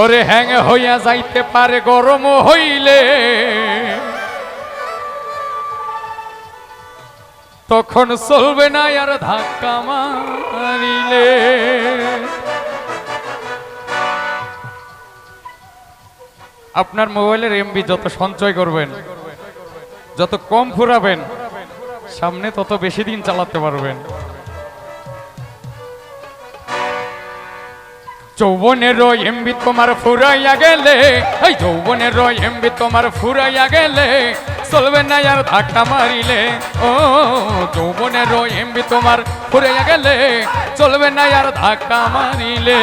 ওরে হ্যাং হইয়া যাইতে পারে, গরম হইলে। তখন চলবে না আর ধাক্কা মারিলে। আপনার মোবাইলের এমবি যত সঞ্চয় করবেন, যত কম ফুরাবেন সামনে তত বেশি দিন চালাতে পারবেন। যৌবনের এমবি তোমার ফুরাইয়া গেলে, এই যৌবনের এমবি তোমার ফুরাইয়া গেলে, চলবে না আর ধাক্কা মারিলে। ও যৌবনের এমবি তোমার ফুরাইয়া গেলে, চলবে না আর ধাক্কা মারিলে।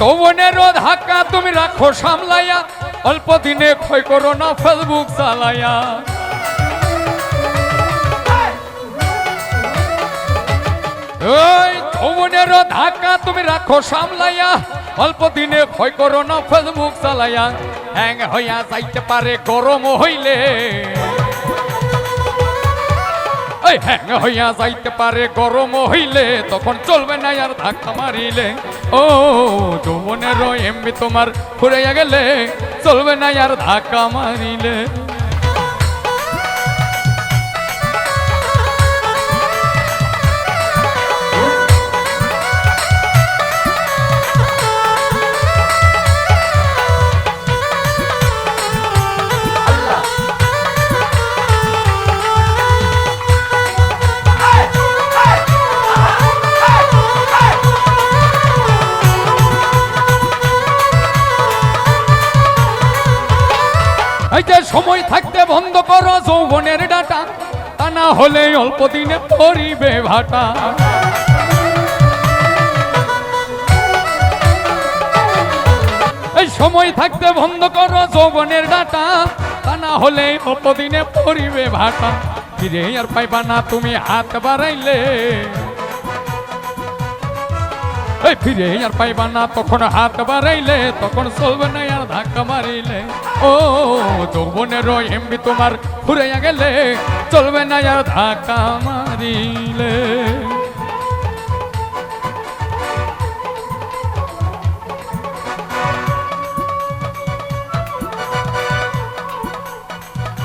যৌবনের ধাক্কা তুমি রাখো সামলাইয়া, অল্প দিনে ক্ষয় করো না ফেসবুক চালাইয়া। ওই যৌবনের ধাক্কা তুমি রাখো সামলাইয়া, অল্প দিনে ক্ষয় করো না ফেসবুক চালাইয়া। হ্যাং হইয়া যাইতে পারে, গরম হইলে। ওই হ্যাং হইয়া যাইতে পারে, গরম হইলে, তখন চলবে না আর ধাক্কা মারিলে। ও যৌবনের এমনি তোমার ফুরাইয়া গেলে চলবে না আর ধাক্কা মারিলে। এই সময় থাকতে বন্ধ করো যৌবনের ডাটা। তা না হলে অল্প দিনে পরিবে ভাটা। এই সময় থাকতে বন্ধ করো যৌবনের ডাটা। তা না হলে অল্প দিনে পরিবে ভাটা। ফিরে আর পাইবা না তুমি হাত বাড়াইলে। এই ফিরে আর পাইবা না তখন হাত বাড়াইলে তখন চলবে না আর ধাক্কা মারিলে ও যৌবনের এমবি তোমার ফুরাইয়া গেলে চলবে না আর ধাক্কা মারিলে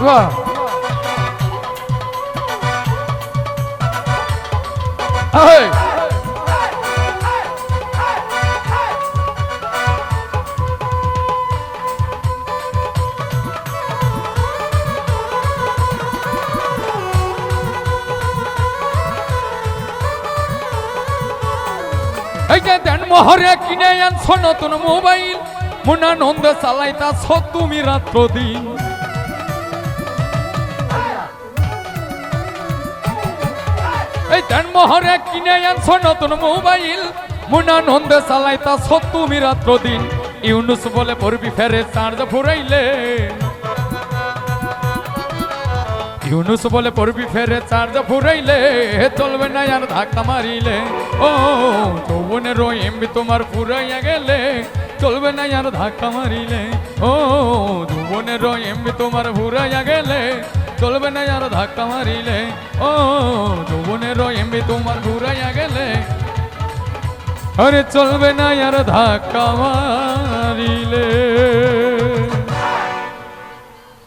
বাহ Hey! এই যে দেন মোহরে কিনে আনছ নতুন মোবাইল। মুনানন্দ চালাইতাছ তুমি রাত্র দিন। এই দেন মোহরে কিনে আনছ নতুন মোবাইল। মুনানন্দ চালাইতাছ তুমি রাত্র দিন। ইউনুস বলে পড়বি ফেরে চার্জ ফুরাইলে। ইউনুস বলে পড়বি ফেরে, চার্জ ফুরাইলে, চলবে না আর ধাক্কা মারিলে। ও যৌবনের এমবি তোমার ফুরাইয়া গেলে, চলবে না আর ধাক্কা মারিলে। ও যৌবনের এমবি তোমার ফুরাইয়া গেলে, চলবে না আর ধাক্কা মারিলে। ও যৌবনের এমবি তোমার ফুরাইয়া গেলে, আরে চলবে না আর ধাক্কা মারিলে।